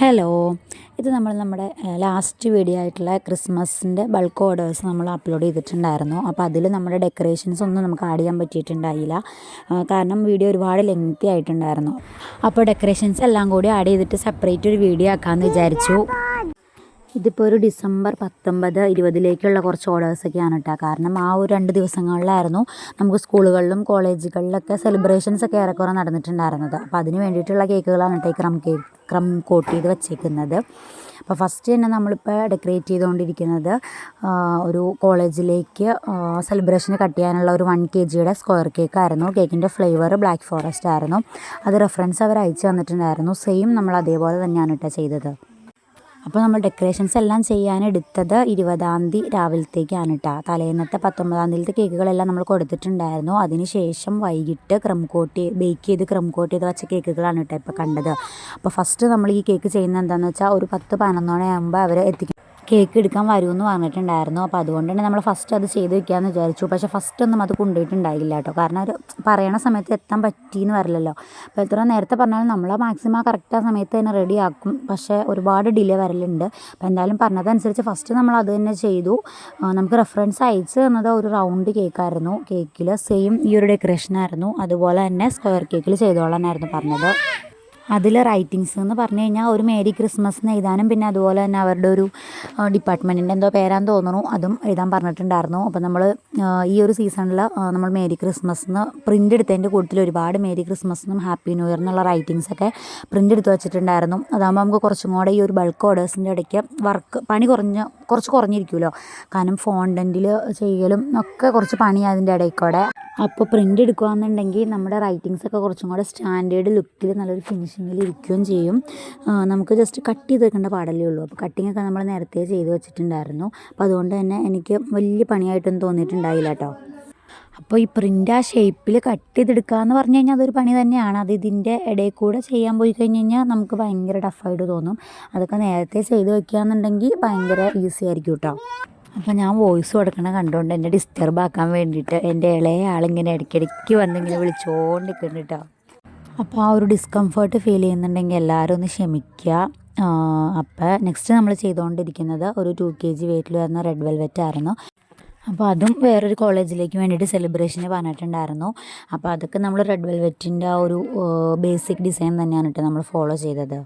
Hello. ഇത് നമ്മൾ നമ്മുടെ ലാസ്റ്റ് വീഡിയോ ആയിട്ടുള്ള ക്രിസ്മസിന്റെ ബൾക്ക് ഓർഡേഴ്സ് നമ്മൾ അപ്ലോഡ് ചെയ്തിട്ടുണ്ടായിരുന്നു. അപ്പോൾ അതിൽ നമ്മുടെ ഡെക്കറേഷൻസ് ഒന്നും നമുക്ക് ആഡ് ചെയ്യാൻ പറ്റിയിട്ടുണ്ടായില്ല. കാരണം വീഡിയോ ഒരുപാട് ലെങ്തി ആയിട്ടുണ്ടായിരുന്നു. അപ്പോൾ ഡെക്കറേഷൻസ് എല്ലാം കൂടി ആഡ് ചെയ്തിട്ട് സെപ്പറേറ്റ് ഒരു വീഡിയോ ആക്കാമെന്ന് വിചാരിച്ചു. ഇതിപ്പോൾ ഒരു ഡിസംബർ പത്തൊമ്പത് ഇരുപതിലേക്കുള്ള കുറച്ച് ഓർഡേഴ്സൊക്കെയാണ് കേട്ടോ കാരണം ആ ഒരു രണ്ട് ദിവസങ്ങളിലായിരുന്നു നമുക്ക് സ്കൂളുകളിലും കോളേജുകളിലൊക്കെ സെലിബ്രേഷൻസ് ഒക്കെ ഏറെക്കുറെ നടന്നിട്ടുണ്ടായിരുന്നത്. അപ്പോൾ അതിന് വേണ്ടിയിട്ടുള്ള കേക്കുകളാണ് കേട്ടോ ഈ ക്രം കേക്ക് ക്രം കോട്ട് ചെയ്ത് വെച്ചേക്കുന്നത്. അപ്പോൾ ഫസ്റ്റ് തന്നെ നമ്മളിപ്പോൾ ഡെക്കറേറ്റ് ചെയ്തുകൊണ്ടിരിക്കുന്നത് ഒരു കോളേജിലേക്ക് സെലിബ്രേഷന് കട്ട് ചെയ്യാനുള്ള ഒരു വൺ കെ ജിയുടെ സ്ക്വയർ കേക്കായിരുന്നു കേക്കിന്റെ ഫ്ലേവർ ബ്ലാക്ക് ഫോറസ്റ്റ് ആയിരുന്നു. അത് റെഫറൻസ് അവർ അയച്ചു തന്നിട്ടുണ്ടായിരുന്നു സെയിം നമ്മൾ അതേപോലെ തന്നെയാണ് കേട്ടോ ചെയ്തത്. അപ്പോൾ നമ്മൾ ഡെക്കറേഷൻസ് എല്ലാം ചെയ്യാൻ എടുത്തത് ഇരുപതാം തീയതി രാവിലത്തേക്കാണ് കേട്ടോ തലേന്നത്തെ പത്തൊമ്പതാം തീയതിയിലത്തെ കേക്കുകളെല്ലാം നമ്മൾ കൊടുത്തിട്ടുണ്ടായിരുന്നു. അതിന് ശേഷം വൈകിട്ട് ക്രം കോട്ട് ബേക്ക് ചെയ്ത് ക്രം കോട്ട് ചെയ്ത് വെച്ച കേക്കുകളാണ് കേട്ടോ ഇപ്പോൾ കണ്ടത്. അപ്പോൾ ഫസ്റ്റ് നമ്മൾ ഈ കേക്ക് ചെയ്യുന്നത് എന്താണെന്ന് വെച്ചാൽ ഒരു പത്ത് പതിനൊന്നോണയാകുമ്പോൾ അവർ എത്തിക്കും. കേക്ക് എടുക്കാൻ വരുമെന്ന് പറഞ്ഞിട്ടുണ്ടായിരുന്നു. അപ്പോൾ അതുകൊണ്ട് തന്നെ നമ്മൾ ഫസ്റ്റ് അത് ചെയ്ത് വെക്കാമെന്ന് വിചാരിച്ചു. പക്ഷേ ഫസ്റ്റ് ഒന്നും അത് കൊണ്ടുപോയിട്ടുണ്ടായില്ല കേട്ടോ. കാരണം ഒരു പറയണ സമയത്ത് എത്താൻ പറ്റിയെന്ന് വരില്ലല്ലോ. അപ്പോൾ എത്ര നേരത്തെ പറഞ്ഞാലും നമ്മൾ മാക്സിമം കറക്റ്റ് ആ സമയത്ത് തന്നെ റെഡി ആക്കും. പക്ഷേ ഒരുപാട് ഡിലേ വരലുണ്ട്. അപ്പോൾ എന്തായാലും പറഞ്ഞതനുസരിച്ച് ഫസ്റ്റ് നമ്മൾ അത് തന്നെ ചെയ്തു. നമുക്ക് റെഫറൻസ് അയച്ച് തന്നത് ഒരു റൗണ്ട് കേക്കായിരുന്നു കേക്കിൽ സെയിം ഈ ഒരു ഡെക്കറേഷനായിരുന്നു അതുപോലെ തന്നെ സ്ക്വയർ കേക്കിൽ ചെയ്തോളാനായിരുന്നു പറഞ്ഞത്. അതിൽ റൈറ്റിങ്സ് എന്ന് പറഞ്ഞു കഴിഞ്ഞാൽ ഒരു മേരി ക്രിസ്മസ് എന്ന് എഴുതാനും പിന്നെ അതുപോലെ തന്നെ അവരുടെ ഒരു ഡിപ്പാർട്ട്മെന്റിന്റെ എന്തോ പേരാന്ന് തോന്നുന്നു. അതും എഴുതാൻ പറഞ്ഞിട്ടുണ്ടായിരുന്നു. അപ്പോൾ നമ്മൾ ഈ ഒരു സീസണിൽ നമ്മൾ മേരി ക്രിസ്മസ് എന്ന് പ്രിന്റ് എടുത്തതിന്റെ കൂട്ടത്തിൽ ഒരുപാട് മേരി ക്രിസ്മസ് എന്നും ഹാപ്പി ന്യൂ ഇയർ എന്നുള്ള റൈറ്റിങ്സ് ഒക്കെ പ്രിന്റ് എടുത്ത് വെച്ചിട്ടുണ്ടായിരുന്നു. അതാകുമ്പോൾ നമുക്ക് കുറച്ചും കൂടെ ഈ ഒരു ബൾക്ക് ഓർഡേഴ്സിന്റെ ഇടയ്ക്ക് വർക്ക് പണി കുറഞ്ഞ് കുറച്ച് കുറഞ്ഞിരിക്കുമല്ലോ കാരണം ഫോണ്ടന്റിൽ ചെയ്യലും ഒക്കെ കുറച്ച് പണി അതിന്റെ ഇടയിൽ കൂടെ അപ്പോൾ പ്രിന്റ് എടുക്കുകയാണെന്നുണ്ടെങ്കിൽ നമ്മുടെ റൈറ്റിങ്സൊക്കെ കുറച്ചും കൂടെ സ്റ്റാൻഡേർഡ് ലുക്കിൽ നല്ലൊരു ഫിനിഷിങ്ങിൽ ഇരിക്കുകയും ചെയ്യും. നമുക്ക് ജസ്റ്റ് കട്ട് ചെയ്ത് വെക്കേണ്ട പാടല്ലേ ഉള്ളൂ. അപ്പോൾ കട്ടിങ്ങൊക്കെ നമ്മൾ നേരത്തെ ചെയ്ത് വെച്ചിട്ടുണ്ടായിരുന്നു. അപ്പോൾ അതുകൊണ്ട് തന്നെ എനിക്ക് വലിയ പണിയായിട്ടൊന്നും തോന്നിയിട്ടുണ്ടായില്ല കേട്ടോ അപ്പോൾ ഈ പ്രിന്റ് ആ ഷേപ്പിൽ കട്ട് ചെയ്തെടുക്കുക എന്ന് പറഞ്ഞു കഴിഞ്ഞാൽ അതൊരു പണി തന്നെയാണ്. അത് ഇതിന്റെ ഇടയിൽ കൂടെ ചെയ്യാൻ പോയി കഴിഞ്ഞ് കഴിഞ്ഞാൽ നമുക്ക് ഭയങ്കര ടഫായിട്ട് തോന്നും. അതൊക്കെ നേരത്തെ ചെയ്ത് വെക്കുകയാണെന്നുണ്ടെങ്കിൽ ഭയങ്കര ഈസി ആയിരിക്കും കേട്ടോ അപ്പോൾ ഞാൻ വോയിസ് കൊടുക്കണ കണ്ടുകൊണ്ട് എന്നെ ഡിസ്റ്റർബ് ആക്കാൻ വേണ്ടിയിട്ട് എന്റെ ഇളയ ആളിങ്ങനെ ഇടയ്ക്കിടയ്ക്ക് വന്നിങ്ങനെ വിളിച്ചുകൊണ്ടിരിക്കുന്നുണ്ട് കേട്ടോ അപ്പോൾ ആ ഒരു ഡിസ്കംഫേർട്ട് ഫീൽ ചെയ്യുന്നുണ്ടെങ്കിൽ എല്ലാവരും ഒന്ന് ക്ഷമിക്കുക. അപ്പോൾ നെക്സ്റ്റ് നമ്മൾ ചെയ്തുകൊണ്ടിരിക്കുന്നത് ഒരു ടു കെ ജി വെയിറ്റിൽ വരുന്ന റെഡ് വെൽവെറ്റ് ആയിരുന്നു. അപ്പോൾ അതും വേറൊരു കോളേജിലേക്ക് വേണ്ടിയിട്ട് സെലിബ്രേഷന് പറഞ്ഞിട്ടുണ്ടായിരുന്നു. അപ്പോൾ അതൊക്കെ നമ്മൾ റെഡ് വെൽവെറ്റിന്റെ ആ ഒരു ബേസിക് ഡിസൈൻ തന്നെയാണ് കേട്ടോ നമ്മൾ ഫോളോ ചെയ്തത്.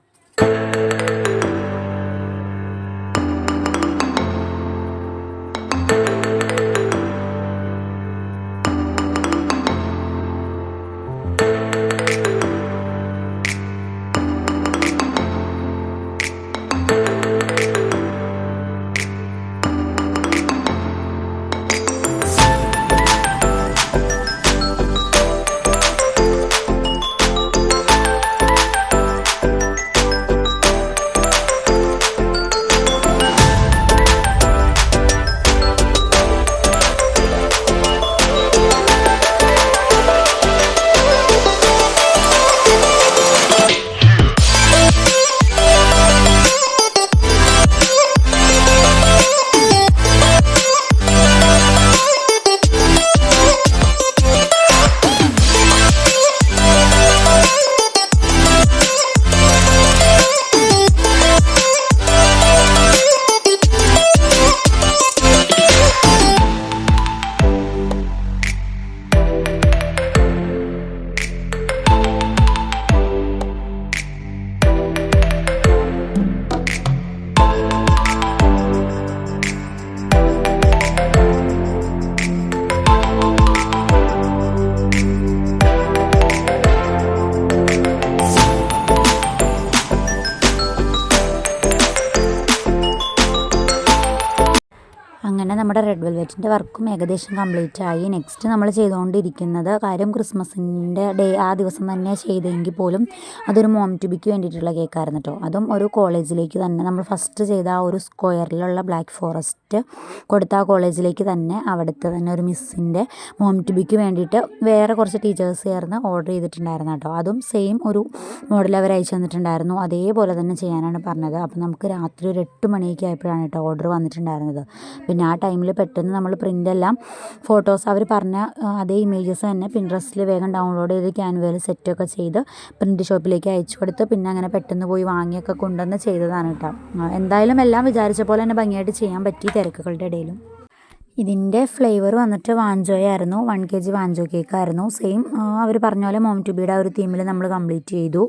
അങ്ങനെ നമ്മുടെ റെഡ് വെൽവെറ്റിന്റെ വർക്കും ഏകദേശം കംപ്ലീറ്റ് ആയി. നെക്സ്റ്റ് നമ്മൾ ചെയ്തുകൊണ്ടിരിക്കുന്നത് കാര്യം ക്രിസ്മസിന്റെ ഡേ ആ ദിവസം തന്നെ ചെയ്തെങ്കിൽ പോലും അതൊരു മോം ട്യൂബിക്ക് വേണ്ടിയിട്ടുള്ള കേക്കായിരുന്നു കേട്ടോ അതും ഒരു കോളേജിലേക്ക് തന്നെ നമ്മൾ ഫസ്റ്റ് ചെയ്ത ആ ഒരു സ്ക്വയറിലുള്ള ബ്ലാക്ക് ഫോറസ്റ്റ് കൊടുത്ത ആ കോളേജിലേക്ക് തന്നെ അവിടുത്തെ തന്നെ ഒരു മിസ്സിന്റെ മോം ട്യൂബിക്ക് വേണ്ടിയിട്ട് വേറെ കുറച്ച് ടീച്ചേഴ്സ് ചേർന്ന് ഓർഡർ ചെയ്തിട്ടുണ്ടായിരുന്നു കേട്ടോ അതും സെയിം ഒരു മോഡൽ അവർ അയച്ചു തന്നിട്ടുണ്ടായിരുന്നു. അതേപോലെ തന്നെ ചെയ്യാനാണ് പറഞ്ഞത്. അപ്പോൾ നമുക്ക് രാത്രി ഒരു എട്ട് മണിയൊക്കെ ആയപ്പോഴാണ് കേട്ടോ ഓർഡർ വന്നിട്ടുണ്ടായിരുന്നത്. പിന്നെ ആ ടൈമിൽ പെട്ടെന്ന് നമ്മൾ പ്രിന്റെല്ലാം ഫോട്ടോസ് അവർ പറഞ്ഞ അതേ ഇമേജസ് തന്നെ പിൻട്രസ്റ്റിൽ വേഗം ഡൗൺലോഡ് ചെയ്ത് ക്യാൻവയിൽ സെറ്റൊക്കെ ചെയ്ത് പ്രിന്റ് ഷോപ്പിലേക്ക് അയച്ചു കൊടുത്ത് പിന്നെ അങ്ങനെ പെട്ടെന്ന് പോയി വാങ്ങിയൊക്കെ കൊണ്ടുവന്ന് ചെയ്തതാണ് കേട്ടോ. എന്തായാലും എല്ലാം വിചാരിച്ച പോലെ തന്നെ ഭംഗിയായിട്ട് ചെയ്യാൻ പറ്റി തിരക്കുകളുടെ ഇടയിലും. ഇതിന്റെ ഫ്ലേവർ വന്നിട്ട് വാഞ്ചോയ ആയിരുന്നു വൺ കെ ജി വാഞ്ചോ കേക്കായിരുന്നു സെയിം അവർ പറഞ്ഞ പോലെ മോം ടുബിയുടെ ആ ഒരു തീമിൽ നമ്മൾ കംപ്ലീറ്റ് ചെയ്തു.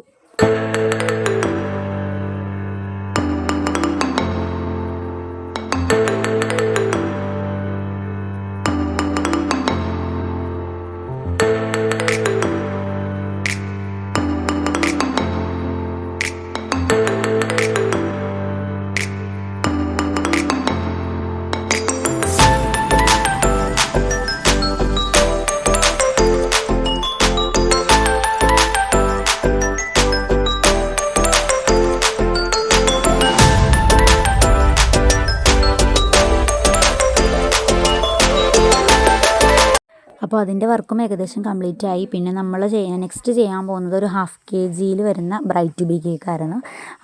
അപ്പോൾ അതിന്റെ വർക്കും ഏകദേശം കംപ്ലീറ്റ് ആയി. പിന്നെ നമ്മൾ ചെയ്യാൻ നെക്സ്റ്റ് ചെയ്യാൻ പോകുന്നത് ഒരു ഹാഫ് കെ ജിയിൽ വരുന്ന ബ്രൈറ്റ് ബി കേക്കായിരുന്നു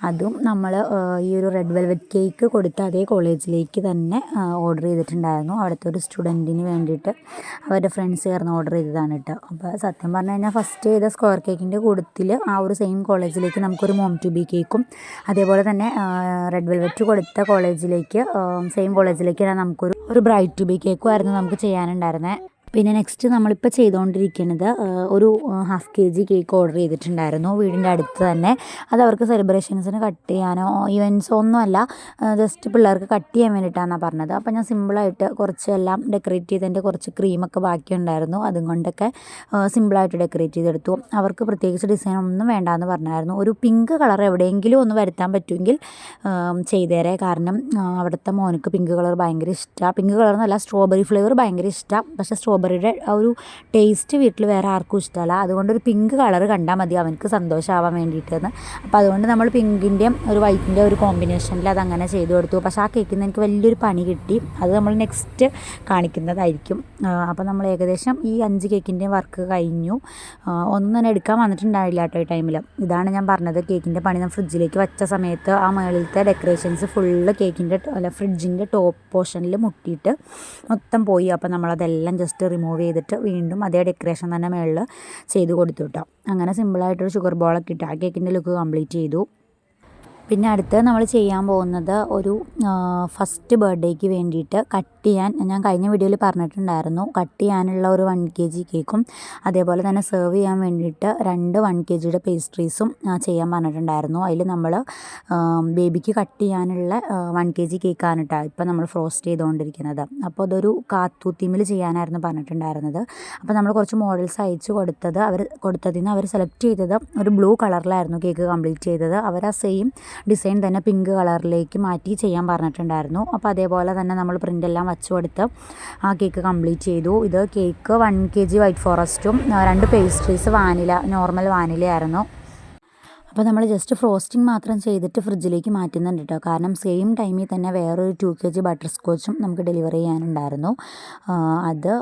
അതും നമ്മൾ ഈ ഒരു റെഡ് വെൽവെറ്റ് കേക്ക് കൊടുത്ത അതേ കോളേജിലേക്ക് തന്നെ ഓർഡർ ചെയ്തിട്ടുണ്ടായിരുന്നു. അവിടുത്തെ ഒരു സ്റ്റുഡന്റിന് വേണ്ടിയിട്ട് അവരുടെ ഫ്രണ്ട്സ് ചേർന്ന് ഓർഡർ ചെയ്തതാണ് കേട്ടോ. അപ്പോൾ സത്യം പറഞ്ഞു കഴിഞ്ഞാൽ ഫസ്റ്റ് ചെയ്ത സ്ക്വയർ കേക്കിന്റെ കൂട്ടത്തിൽ ആ ഒരു സെയിം കോളേജിലേക്ക് നമുക്കൊരു മോം ടു ബി കേക്കും അതേപോലെ തന്നെ റെഡ് വെൽവെറ്റ് കൊടുത്ത കോളേജിലേക്ക് സെയിം കോളേജിലേക്ക് നമുക്കൊരു ഒരു ബ്രൈറ്റ് ബി കേക്കും ആയിരുന്നു നമുക്ക് ചെയ്യാനുണ്ടായിരുന്നത് പിന്നെ നെക്സ്റ്റ് നമ്മളിപ്പോൾ ചെയ്തുകൊണ്ടിരിക്കുന്നത് ഒരു half K G cake order ചെയ്തിട്ടുണ്ടായിരുന്നു വീടിന്റെ അടുത്ത് തന്നെ. അത് അവർക്ക് സെലിബ്രേഷൻസിന് കട്ട് ചെയ്യാനോ ഇവന്റ്സോ ഒന്നുമല്ല ജസ്റ്റ് പിള്ളേർക്ക് കട്ട് ചെയ്യാൻ വേണ്ടിയിട്ടാണെന്നാണ് പറഞ്ഞത്. അപ്പോൾ ഞാൻ സിമ്പിളായിട്ട് കുറച്ച് എല്ലാം ഡെക്കറേറ്റ് ചെയ്തതിന്റെ കുറച്ച് ക്രീമൊക്കെ ബാക്കിയുണ്ടായിരുന്നു. അതും കൊണ്ടൊക്കെ സിമ്പിളായിട്ട് ഡെക്കറേറ്റ് ചെയ്തെടുത്തു. അവർക്ക് പ്രത്യേകിച്ച് ഡിസൈൻ ഒന്നും വേണ്ടാന്ന് പറഞ്ഞായിരുന്നു. ഒരു പിങ്ക് കളർ എവിടെയെങ്കിലും ഒന്ന് വരുത്താൻ പറ്റുമെങ്കിൽ ചെയ്തേരെ. കാരണം അവിടുത്തെ മോനക്ക് പിങ്ക് കളർ ഭയങ്കര ഇഷ്ടമാണ് പിങ്ക് കളർ എന്നല്ല സ്ട്രോബെറി ഫ്ലേവർ ഭയങ്കര ഇഷ്ടമാണ് പക്ഷേ സ്ട്രോബെറിയുടെ ആ ഒരു ടേസ്റ്റ് വീട്ടിൽ വേറെ ആർക്കും ഇഷ്ടമല്ല. അതുകൊണ്ട് ഒരു പിങ്ക് കളർ കണ്ടാൽ മതി അവനക്ക് സന്തോഷമാവാൻ വേണ്ടിയിട്ടെന്ന് അപ്പോൾ അതുകൊണ്ട് നമ്മൾ പിങ്കിന്റെയും ഒരു വൈറ്റിന്റെ ഒരു കോമ്പിനേഷനിൽ അതങ്ങനെ ചെയ്തു കൊടുത്തു. പക്ഷേ ആ കേക്കിൽ നിന്ന് എനിക്ക് വലിയൊരു പണി കിട്ടി. അത് നമ്മൾ നെക്സ്റ്റ് കാണിക്കുന്നതായിരിക്കും. അപ്പോൾ നമ്മൾ ഏകദേശം ഈ അഞ്ച് കേക്കിന്റെയും വർക്ക് കഴിഞ്ഞു. ഒന്നും തന്നെ എടുക്കാൻ വന്നിട്ടുണ്ടായില്ല കേട്ടോ ഈ ടൈമിൽ ഇതാണ് ഞാൻ പറഞ്ഞത് കേക്കിന്റെ പണി ഞാൻ ഫ്രിഡ്ജിലേക്ക് വെച്ച സമയത്ത് ആ മുകളിലത്തെ ഡെക്കറേഷൻസ് ഫുള്ള് കേക്കിന്റെ അല്ല ഫ്രിഡ്ജിന്റെ ടോപ്പ് പോർഷനിൽ മുട്ടിയിട്ട് മൊത്തം പോയി. അപ്പോൾ നമ്മളതെല്ലാം ജസ്റ്റ് റിമൂവ് ചെയ്തിട്ട് വീണ്ടും അതേ ഡെക്കറേഷൻ തന്നെ മുകളിൽ ചെയ്ത് കൊടുത്തു കേട്ടോ അങ്ങനെ സിമ്പിളായിട്ടൊരു ഷുഗർ ബോളൊക്കെ ഇട്ട് ആ കേക്കിന്റെ ലുക്ക് കംപ്ലീറ്റ് ചെയ്തു. പിന്നെ അടുത്ത് നമ്മൾ ചെയ്യാൻ പോകുന്നത് ഒരു ഫസ്റ്റ് ബർത്ത്ഡേക്ക് വേണ്ടിയിട്ട് കട്ട് ചെയ്യാൻ ഞാൻ കഴിഞ്ഞ വീഡിയോയിൽ പറഞ്ഞിട്ടുണ്ടായിരുന്നു. കട്ട് ചെയ്യാനുള്ള ഒരു വൺ കെ ജി കേക്കും അതേപോലെ തന്നെ സെർവ് ചെയ്യാൻ വേണ്ടിയിട്ട് രണ്ട് വൺ കെ ജിയുടെ പേസ്ട്രീസും ചെയ്യാൻ പറഞ്ഞിട്ടുണ്ടായിരുന്നു. അതിൽ നമ്മൾ ബേബിക്ക് കട്ട് ചെയ്യാനുള്ള വൺ കെ ജി കേക്കാണ് കേട്ടോ ഇപ്പോൾ നമ്മൾ ഫ്രോസ്റ്റ് ചെയ്തുകൊണ്ടിരിക്കുന്നത്. അപ്പോൾ അതൊരു കാത്തൂത്തിമിൽ ചെയ്യാനായിരുന്നു പറഞ്ഞിട്ടുണ്ടായിരുന്നത്. അപ്പോൾ നമ്മൾ കുറച്ച് മോഡൽസ് അയച്ചു കൊടുത്തത് അവർ കൊടുത്തതിന് അവർ സെലക്ട് ചെയ്തത് ഒരു ബ്ലൂ കളറിലായിരുന്നു കേക്ക് കംപ്ലീറ്റ് ചെയ്തത്. അവർ ആ സെയിം ഡിസൈൻ തന്നെ പിങ്ക് കളറിലേക്ക് മാറ്റി ചെയ്യാൻ പറഞ്ഞിട്ടുണ്ടായിരുന്നു. അപ്പോൾ അതേപോലെ തന്നെ നമ്മൾ പ്രിന്റ് എല്ലാം വച്ചു കൊടുത്ത് ആ കേക്ക് കംപ്ലീറ്റ് ചെയ്തു. ഇത് cake one K G white ഫോറസ്റ്റും രണ്ട് പേസ്ട്രീസ് വാനില നോർമൽ വാനിലയായിരുന്നു അപ്പോൾ നമ്മൾ ജസ്റ്റ് ഫ്രോസ്റ്റിംഗ് മാത്രം ചെയ്തിട്ട് ഫ്രിഡ്ജിലേക്ക് മാറ്റുന്നുണ്ട് കേട്ടോ കാരണം സെയിം ടൈമിൽ തന്നെ വേറൊരു ടു കെ ജി ബട്ടർ സ്കോച്ചും നമുക്ക് ഡെലിവറി ചെയ്യാനുണ്ടായിരുന്നു. അത്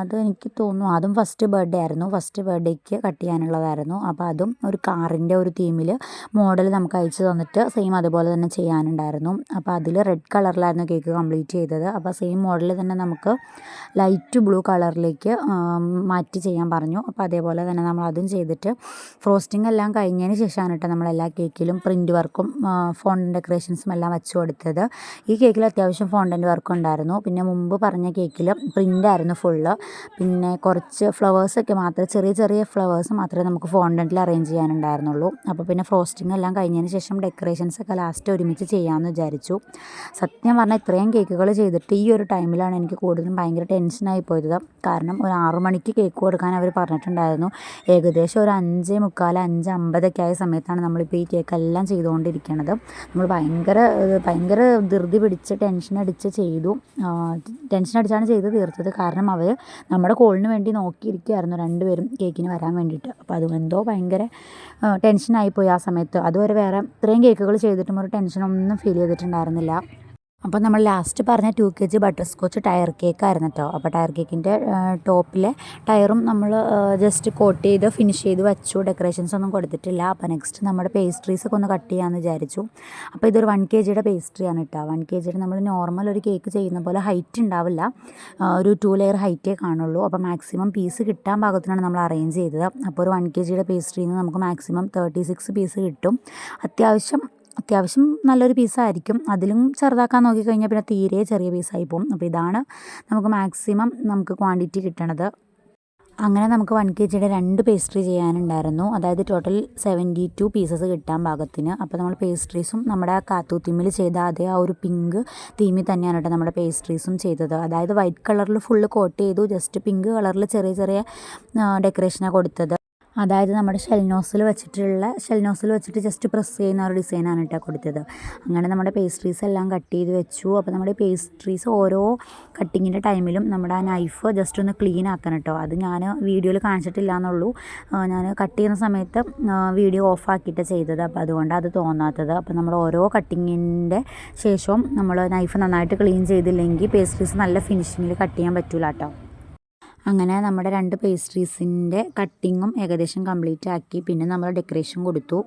അത് എനിക്ക് തോന്നുന്നു അതും ഫസ്റ്റ് ബർത്ത്ഡേ ആയിരുന്നു. ഫസ്റ്റ് ബർത്ത്ഡേക്ക് കട്ട് ചെയ്യാനുള്ളതായിരുന്നു. അപ്പോൾ അതും ഒരു കാറിന്റെ ഒരു തീമിൽ മോഡൽ നമുക്ക് അയച്ചു തന്നിട്ട് സെയിം അതുപോലെ തന്നെ ചെയ്യാനുണ്ടായിരുന്നു. അപ്പോൾ അതിൽ റെഡ് കളറിലായിരുന്നു കേക്ക് കംപ്ലീറ്റ് ചെയ്തത്. അപ്പോൾ സെയിം മോഡൽ തന്നെ നമുക്ക് ലൈറ്റ് ബ്ലൂ കളറിലേക്ക് മാറ്റി ചെയ്യാൻ പറഞ്ഞു. അപ്പോൾ അതേപോലെ തന്നെ നമ്മൾ അതും ചെയ്തിട്ട് ഫ്രോസ്റ്റിംഗ് എല്ലാം കഴിഞ്ഞതിന് ശേഷമാണ് കേട്ടോ നമ്മൾ എല്ലാ കേക്കിലും പ്രിന്റ് വർക്കും ഫോണ്ടൻ ഡെക്കറേഷൻസും എല്ലാം വെച്ച് കൊടുത്തത്. ഈ കേക്കിൽ അത്യാവശ്യം ഫോണ്ടന്റ് വർക്ക് ഉണ്ടായിരുന്നു. പിന്നെ മുമ്പ് പറഞ്ഞ കേക്കിൽ പ്രിന്റായിരുന്നു ഫുള്ള് പിന്നെ കുറച്ച് ഫ്ലവേഴ്സൊക്കെ മാത്രമേ ചെറിയ ചെറിയ ഫ്ലവേഴ്സ് മാത്രമേ നമുക്ക് ഫോണ്ടന്റിൽ അറേഞ്ച് ചെയ്യാനുണ്ടായിരുന്നുള്ളൂ. അപ്പോൾ പിന്നെ ഫ്രോസ്റ്റിംഗ് എല്ലാം കഴിഞ്ഞതിന് ശേഷം ഡെക്കറേഷൻസ് ഒക്കെ ലാസ്റ്റ് ഒരുമിച്ച് ചെയ്യാമെന്ന് വിചാരിച്ചു. സത്യം പറഞ്ഞാൽ ഇത്രയും കേക്കുകൾ ചെയ്തിട്ട് ഈ ഒരു ടൈമിലാണ് എനിക്ക് കൂടുതലും ഭയങ്കര ടെൻഷനായി പോയത്. കാരണം ഒരു ആറു മണിക്ക് കേക്ക് കൊടുക്കാൻ അവർ പറഞ്ഞിട്ടുണ്ടായിരുന്നു. ഏകദേശം ഒരു അഞ്ച് മുക്കാൽ അഞ്ച് അമ്പതൊക്കെ ആയ സമയത്താണ് നമ്മളിപ്പോൾ ഈ കേക്കെല്ലാം ചെയ്തുകൊണ്ടിരിക്കുന്നത് നമ്മൾ ഭയങ്കര ഭയങ്കര ധൃതി പിടിച്ച് ടെൻഷൻ അടിച്ച് ചെയ്തു. ടെൻഷൻ അടിച്ചാണ് ചെയ്ത് തീർത്തത്. കാരണം അവർ നമ്മുടെ കോളിന് വേണ്ടി നോക്കിയിരിക്കുകയായിരുന്നു രണ്ടുപേരും കേക്കിന് വരാൻ വേണ്ടിയിട്ട്. അപ്പോൾ അത് എന്തോ ഭയങ്കര ടെൻഷനായിപ്പോയി ആ സമയത്ത്. അതുവരെ വേറെ ഇത്രയും കേക്കുകൾ ചെയ്തിട്ടും ഒരു ടെൻഷനൊന്നും ഫീൽ ചെയ്തിട്ടുണ്ടായിരുന്നില്ല. അപ്പോൾ നമ്മൾ ലാസ്റ്റ് പറഞ്ഞ two K G butter scotch tier cake ആയിരുന്നു കേട്ടോ അപ്പോൾ ടയർ കേക്കിന്റെ ടോപ്പിലെ ടയറും നമ്മൾ ജസ്റ്റ് കോട്ട് ചെയ്ത് ഫിനിഷ് ചെയ്ത് വെച്ചു. ഡെക്കറേഷൻസ് ഒന്നും കൊടുത്തിട്ടില്ല. അപ്പോൾ നെക്സ്റ്റ് നമ്മുടെ പേസ്ട്രീസ് ഒക്കെ ഒന്ന് കട്ട് ചെയ്യാമെന്ന് വിചാരിച്ചു. അപ്പോൾ ഇതൊരു വൺ കെ ജിയുടെ പേസ്ട്രിയാണ് കേട്ടോ വൺ കെ ജിയുടെ നമ്മൾ നോർമൽ ഒരു കേക്ക് ചെയ്യുന്ന പോലെ ഹൈറ്റ് ഉണ്ടാവില്ല. ഒരു ടു ലെയർ ഹൈറ്റേ കാണുള്ളൂ. അപ്പോൾ മാക്സിമം പീസ് കിട്ടാൻ പാകത്തിനാണ് നമ്മൾ അറേഞ്ച് ചെയ്തത്. അപ്പോൾ ഒരു വൺ കെ ജിയുടെ പേസ്ട്രിയിൽ നിന്ന് നമുക്ക് മാക്സിമം തേർട്ടി സിക്സ് പീസ് കിട്ടും. അത്യാവശ്യം അത്യാവശ്യം നല്ലൊരു പീസായിരിക്കും. അതിലും ചെറുതാക്കാൻ നോക്കിക്കഴിഞ്ഞാൽ പിന്നെ തീരെ ചെറിയ പീസായി പോകും അപ്പോൾ ഇതാണ് നമുക്ക് മാക്സിമം നമുക്ക് ക്വാണ്ടിറ്റി കിട്ടണത്. അങ്ങനെ നമുക്ക് വൺ കെ ജിയുടെ രണ്ട് പേസ്ട്രി ചെയ്യാനുണ്ടായിരുന്നു. അതായത് ടോട്ടൽ സെവന്റി ടു പീസസ് കിട്ടാൻ ഭാഗത്തിന്. അപ്പോൾ നമ്മൾ പേസ്ട്രീസും നമ്മുടെ കാത്തു തീമിൽ ചെയ്ത അതേ ആ ഒരു പിങ്ക് തീമിൽ തന്നെയാണ് കേട്ടോ നമ്മുടെ പേസ്ട്രീസും ചെയ്തത്. അതായത് വൈറ്റ് കളറിൽ ഫുള്ള് കോട്ട് ചെയ്തു ജസ്റ്റ് പിങ്ക് കളറിൽ ചെറിയ ചെറിയ ഡെക്കറേഷനാണ് കൊടുത്തത്. അതായത് നമ്മുടെ ഷെൽനോസിൽ വെച്ചിട്ടുള്ള ഷെൽനോസിൽ വെച്ചിട്ട് ജസ്റ്റ് പ്രസ് ചെയ്യുന്ന ഒരു ഡിസൈനാണ് കേട്ടോ കൊടുത്തത്. അങ്ങനെ നമ്മുടെ പേസ്ട്രീസ് എല്ലാം കട്ട് ചെയ്ത് വെച്ചു. അപ്പോൾ നമ്മുടെ പേസ്ട്രീസ് ഓരോ കട്ടിങ്ങിന്റെ ടൈമിലും നമ്മുടെ ആ നൈഫ് ജസ്റ്റ് ഒന്ന് ക്ലീൻ ആക്കണം കേട്ടോ അത് ഞാൻ വീഡിയോയിൽ കാണിച്ചിട്ടില്ല എന്നുള്ളൂ ഞാൻ കട്ട് ചെയ്യുന്ന സമയത്ത് വീഡിയോ ഓഫ് ആക്കിയിട്ട് ചെയ്തത്. അപ്പോൾ അതുകൊണ്ട് അത് തോന്നാത്തത്. അപ്പോൾ നമ്മൾ ഓരോ കട്ടിങ്ങിന്റെ ശേഷവും നമ്മൾ നൈഫ് നന്നായിട്ട് ക്ലീൻ ചെയ്തില്ലെങ്കിൽ പേസ്ട്രീസ് നല്ല ഫിനിഷിങ്ങിൽ കട്ട് ചെയ്യാൻ പറ്റില്ല കേട്ടോ അങ്ങനെ നമ്മുടെ രണ്ട് പേസ്ട്രീസിന്റെ കട്ടിങ്ങും ഏകദേശം കംപ്ലീറ്റ് ആക്കി പിന്നെ നമ്മൾ ഡെക്കറേഷൻ കൊടുത്തു.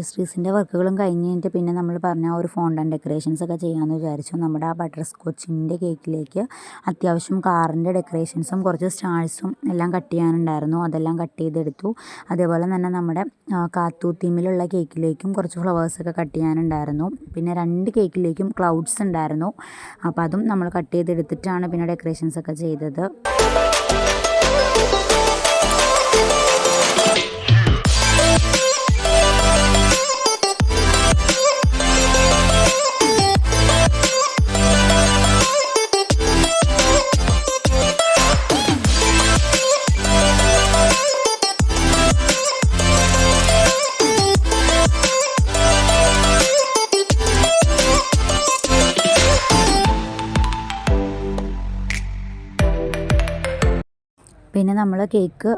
പേസ്ട്രീസിന്റെ വർക്കുകളും കഴിഞ്ഞിട്ട് പിന്നെ നമ്മൾ പറഞ്ഞ ഒരു ഫോണ്ടൻ ഡെക്കറേഷൻസ് ഒക്കെ ചെയ്യാമെന്ന് വിചാരിച്ചു. നമ്മുടെ ആ ബട്ടർ സ്കോച്ചിന്റെ കേക്കിലേക്ക് അത്യാവശ്യം കാറിന്റെ ഡെക്കറേഷൻസും കുറച്ച് സ്റ്റാഴ്സും എല്ലാം കട്ട് ചെയ്യാനുണ്ടായിരുന്നു. അതെല്ലാം കട്ട് ചെയ്തെടുത്തു. അതേപോലെ തന്നെ നമ്മുടെ കാത്തു തീമിലുള്ള കേക്കിലേക്കും കുറച്ച് ഫ്ലവേഴ്സൊക്കെ കട്ട് ചെയ്യാനുണ്ടായിരുന്നു. പിന്നെ രണ്ട് കേക്കിലേക്കും ക്ലൗഡ്സ് ഉണ്ടായിരുന്നു. അപ്പോൾ അതും നമ്മൾ കട്ട് ചെയ്തെടുത്തിട്ടാണ് പിന്നെ ഡെക്കറേഷൻസ് ഒക്കെ ചെയ്തത്. നമ്മൾ കേക്ക്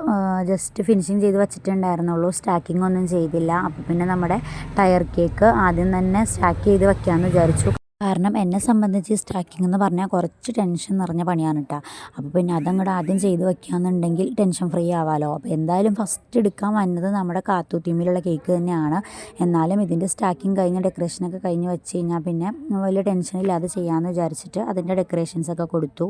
ജസ്റ്റ് ഫിനിഷിങ് ചെയ്ത് വെച്ചിട്ടുണ്ടായിരുന്നുള്ളൂ. സ്റ്റാക്കിംഗ് ഒന്നും ചെയ്തില്ല. അപ്പോൾ പിന്നെ നമ്മുടെ ടയർ കേക്ക് ആദ്യം തന്നെ സ്റ്റാക്ക് ചെയ്ത് വെക്കാമെന്ന് വിചാരിച്ചു. കാരണം എന്നെ സംബന്ധിച്ച് സ്റ്റാക്കിംഗ് എന്ന് പറഞ്ഞാൽ കുറച്ച് ടെൻഷൻ നിറഞ്ഞ പണിയാണ് കേട്ടോ അപ്പോൾ പിന്നെ അതങ്ങോട്ട് ആദ്യം ചെയ്ത് വയ്ക്കുകയാണെന്നുണ്ടെങ്കിൽ ടെൻഷൻ ഫ്രീ ആവാമല്ലോ അപ്പോൾ എന്തായാലും ഫസ്റ്റ് എടുക്കാൻ വന്നത് നമ്മുടെ കാത്തു ടീമിലുള്ള കേക്ക് തന്നെയാണ്. എന്നാലും ഇതിന്റെ സ്റ്റാക്കിംഗ് കഴിഞ്ഞ് ഡെക്കറേഷനൊക്കെ കഴിഞ്ഞ് വെച്ച് കഴിഞ്ഞാൽ പിന്നെ വലിയ ടെൻഷൻ ഇല്ലാതെ ചെയ്യാമെന്ന് വിചാരിച്ചിട്ട് അതിന്റെ ഡെക്കറേഷൻസ് ഒക്കെ കൊടുത്തു.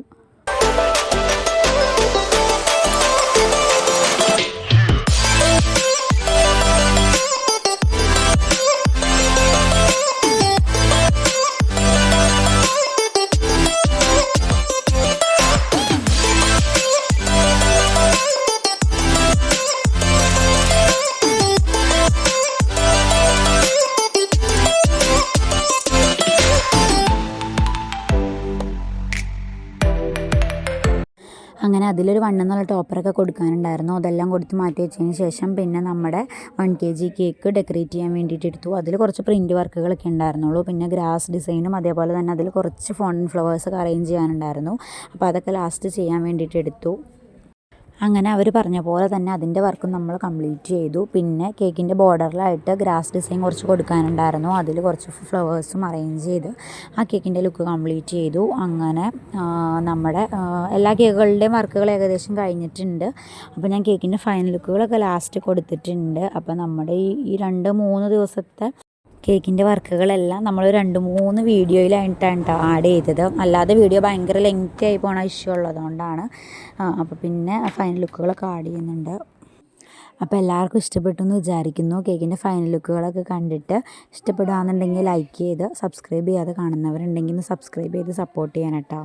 അതിലൊരു വൺ എന്നുള്ള ടോപ്പറൊക്കെ കൊടുക്കാനുണ്ടായിരുന്നു. അതെല്ലാം കൊടുത്ത് മാറ്റി വെച്ചതിന് ശേഷം പിന്നെ നമ്മുടെ one K G cake decorate ചെയ്യാൻ വേണ്ടിയിട്ട് എടുത്തു. അതിൽ കുറച്ച് പ്രിന്റ് വർക്കുകളൊക്കെ ഉണ്ടായിരുന്നുള്ളൂ. പിന്നെ ഗ്രാസ് ഡിസൈനും അതേപോലെ തന്നെ അതിൽ കുറച്ച് ഫോൺ ഫ്ലവേഴ്സൊക്കെ അറേഞ്ച് ചെയ്യാനുണ്ടായിരുന്നു. അപ്പോൾ അതൊക്കെ ലാസ്റ്റ് ചെയ്യാൻ വേണ്ടിയിട്ട് എടുത്തു. അങ്ങനെ അവർ പറഞ്ഞ പോലെ തന്നെ അതിന്റെ വർക്കും നമ്മൾ കംപ്ലീറ്റ് ചെയ്തു. പിന്നെ കേക്കിന്റെ ബോർഡറിലായിട്ട് ഗ്രാസ് ഡിസൈൻ കുറച്ച് കൊടുക്കാനുണ്ടായിരുന്നു. അതിൽ കുറച്ച് ഫ്ലവേഴ്സും അറേഞ്ച് ചെയ്ത് ആ കേക്കിന്റെ ലുക്ക് കംപ്ലീറ്റ് ചെയ്തു. അങ്ങനെ നമ്മുടെ എല്ലാ കേക്കുകളുടെയും വർക്കുകൾ ഏകദേശം കഴിഞ്ഞിട്ടുണ്ട്. അപ്പോൾ ഞാൻ കേക്കിന്റെ ഫൈനൽ ലുക്കുകളൊക്കെ ലാസ്റ്റ് കൊടുത്തിട്ടുണ്ട്. അപ്പോൾ നമ്മുടെ ഈ രണ്ട് മൂന്ന് ദിവസത്തെ കേക്കിന്റെ വർക്കുകളെല്ലാം നമ്മൾ രണ്ട് മൂന്ന് വീഡിയോയിലായിട്ടാണ് കേട്ടോ ആഡ് ചെയ്തത്. അല്ലാതെ വീഡിയോ ഭയങ്കര ലെങ്ത്തി ആയി പോണ ഇഷ്യൂ ഉള്ളതുകൊണ്ടാണ്. അപ്പോൾ പിന്നെ ഫൈനൽ ലുക്കുകളൊക്കെ ആഡ് ചെയ്യുന്നുണ്ട്. അപ്പോൾ എല്ലാവർക്കും ഇഷ്ടപ്പെട്ടു എന്ന് വിചാരിക്കുന്നു. കേക്കിന്റെ ഫൈനൽ ലുക്കുകളൊക്കെ കണ്ടിട്ട് ഇഷ്ടപ്പെടുകയാണെന്നുണ്ടെങ്കിൽ ലൈക്ക് ചെയ്ത് സബ്സ്ക്രൈബ് ചെയ്യാതെ കാണുന്നവരുണ്ടെങ്കിൽ ഒന്ന് സബ്സ്ക്രൈബ് ചെയ്ത് സപ്പോർട്ട് ചെയ്യാൻ കേട്ടോ.